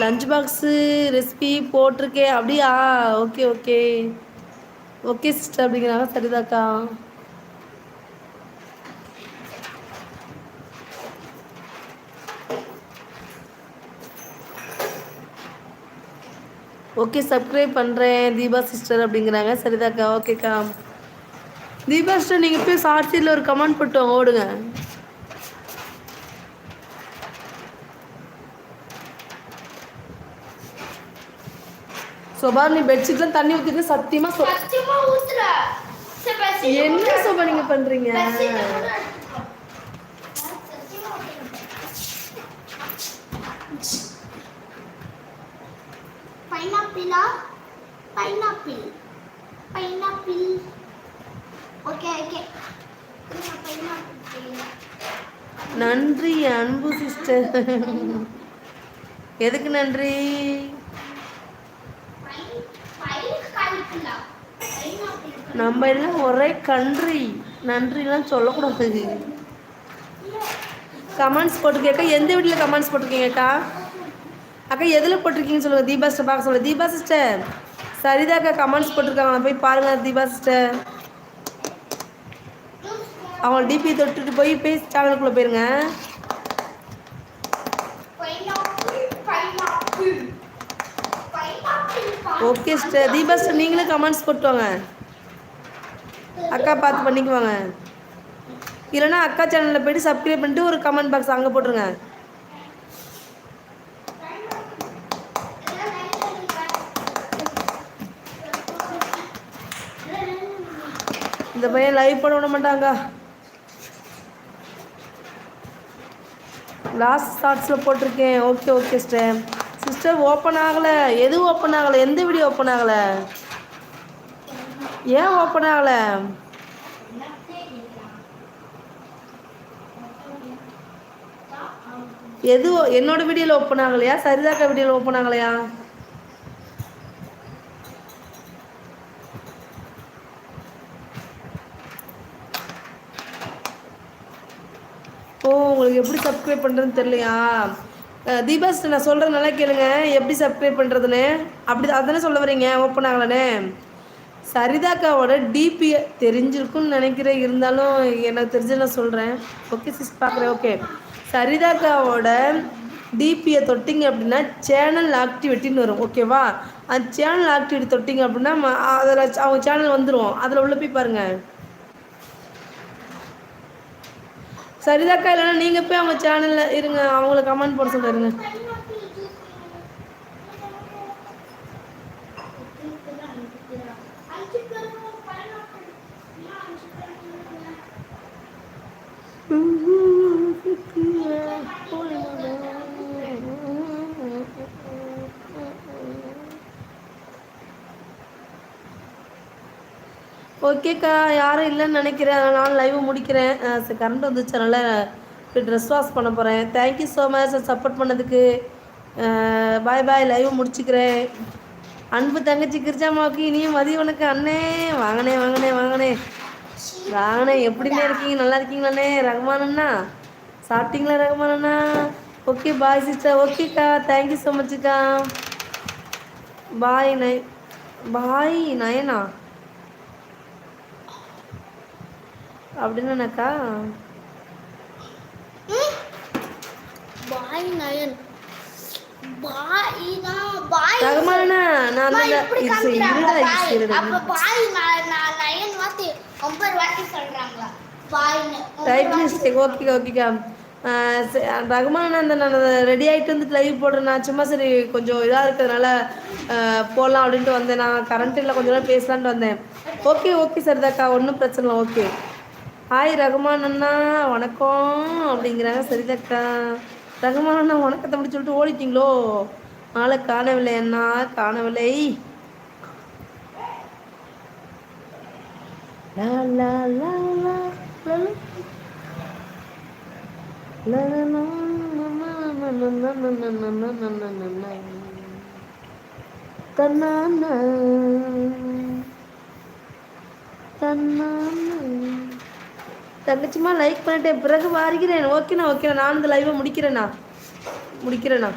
Lunch box recipe போட்டிருக்கே அப்படியா? Okay okay okay sister அப்படிங்கிறாங்க. சரிதாக்கா. Okay subscribe பண்ணுறேன் தீபா சிஸ்டர் அப்படிங்கிறாங்க. சரிதாக்கா ஓகேக்கா தீபா சிஸ்டர் நீங்கள் போய் சாட்சியில் ஒரு கமெண்ட் போட்டு ஓடுங்க. சோபா நீ பெட்ஷீட்லாம் தண்ணி ஊற்றிட்டு சத்தியமாக சொ சத்தியமா ஊத்துற. சரி, பசி என்ன சோபா நீங்கள் பண்ணுறீங்க. பைனாப்பிளா பைனாப்பிள் பைனாப்பிள் ஓகே ஓகே நன்றி அன்பு சிஸ்டர் எதுக்கு நன்றி? நம்ம எல்லாம் ஒரே கன்றி நன்றிலாம் சொல்லக்கூடாது. கமெண்ட்ஸ் போட்டிருக்கேக்கா எந்த வீட்டில் கமெண்ட்ஸ் போட்டிருக்கீங்கக்கா அக்கா? எதில் போட்டிருக்கீங்கன்னு சொல்லுங்கள் தீபா சிஸ்டர் பார்க்க சொல்லுங்கள் தீபா சிஸ்டர் சரிதாக்கா கமெண்ட்ஸ் போட்டிருக்காங்க. போய் பாருங்கள் தீபா சிஸ்டர் அவங்க டிபி தொட்டுட்டு போய் போய் சேனலுக்குள்ளே போயிருங்க. ஓகே சிஸ்டர் தீபா சிஸ்டர் நீங்களும் கமெண்ட்ஸ் போட்டுவாங்க அக்கா பார்த்து பண்ணிக்குவாங்க. இல்லைன்னா அக்கா சேனலில் போயிட்டு சப்ஸ்கிரைப் பண்ணிட்டு ஒரு கமெண்ட் பாக்ஸ் அங்கே போட்டுருங்க. இந்த பையன் லைவ் பண்ண விட மாட்டாங்க. லாஸ்ட் ஷார்ட்ஸில் போட்டிருக்கேன். Okay okay sister sister open ஆகலை. எது ஓப்பன் ஆகலை? எந்த வீடியோ ஓப்பன் ஆகலை? ஏன் ஓப்பன் ஆகலை? எது என்னோட வீடியோவில் ஓப்பன் ஆகலையா? சரிதாக்கா வீடியோவில் ஓப்பன் ஆகலையா? ஓ உங்களுக்கு எப்படி சப்ஸ்கிரைப் பண்ணுறதுன்னு தெரியலையா? தீபாஸ் நான் சொல்கிறேன் நல்லா கேளுங்க. எப்படி சப்ஸ்கிரைப் பண்ணுறதுன்னு அப்படி அதானே சொல்ல வரீங்க ஓப்பன் ஆகலன்னு. சரிதாக்காவோட டிபி தெரிஞ்சிருக்கும்னு நினைக்கிறேன். இருந்தாலும் எனக்கு தெரிஞ்ச நான் சொல்கிறேன் ஓகே சிஸ் பார்க்குறேன் ஓகே சரிதாக்காவோட டிபியை தொட்டிங்க அப்படின்னா சேனல் ஆக்டிவிட்டின்னு வரும். ஓகேவா அந்த சேனல் ஆக்டிவிட்டி தொட்டிங்க அப்படின்னா அதில் அவங்க சேனல் வந்துடும் அதில் உள்ள போய் பாருங்கள் சரிதாக்கா இல்லைன்னா நீங்கள் போய் அவங்க சேனலில் இருங்க. அவங்கள கமெண்ட் போட சொல்லிருங்க ஓகேக்கா யாரும் இல்லைன்னு நினைக்கிறேன். அதனால நான் லைவ் முடிக்கிறேன். கரண்ட் வந்துச்சு. அதனால் ட்ரெஸ் வாஷ் பண்ண போகிறேன் தேங்க்யூ ஸோ மச் சப்போர்ட் பண்ணதுக்கு. பாய் பாய் லைவ் முடிச்சுக்கிறேன். அன்பு தங்கச்சி கிருச்சாமாவுக்கு இனியும் மதிய உனக்கு அண்ணே வாங்கினே வாங்கினே வாங்கினே வாங்கனே எப்படிண்ணே இருக்கீங்க? நல்லா இருக்கீங்களாண்ணே? ரகுமான் அண்ணா சாப்பிட்டீங்களா ரகுமான் அண்ணா ஓகே பாய் சிஸ்டர். ஓகேக்கா. தேங்க்யூ ஸோ மச்சுக்கா பாய் நை பாய் நயனா? அப்படின்னாக்கா பாய் நயன். ரகுமானா நான் இது இருடா இருடா. அப்ப பாய் நான் நான் நயன் வாத்தி ஒன்பது வாட்டி சொல்றாங்களா? பாய்னு ரைட் வாட்டி ஓகே ஓகேக்கா நான் ரெடி ஆகிட்டு வந்துட்டு லைவ் போடுறேன் நான் சும்மா சரி கொஞ்சம் இதாக இருக்கிறதுனால போடலாம் அப்படின்ட்டு வந்தேன். நான் கரண்ட் இல்லை கொஞ்ச நேரம் பேசலான்ட்டு வந்தேன். ஓகே ஓகே சரிதாக்கா ஒன்றும் பிரச்சனை இல்லை. ஓகே ஹாய் ரகுமான் அண்ணா வணக்கம் அப்படிங்கிறாங்க சரிதாக்கா. ரகுமான வணக்கத்தை முடிச்சு சொல்லிட்டு ஓடிட்டீங்களோ ஆளை காணவில்லை அண்ணா காணவில்லை தன்னான தன்னான தங்கச்சிமா லைக் பண்ணிட்டேன். பிறகு வாரிக்கிறேன். ஓகேண்ணா ஓகேண்ணா. நான் இந்த லைவை முடிக்கிறேண்ணா. முடிக்கிறேண்ணா.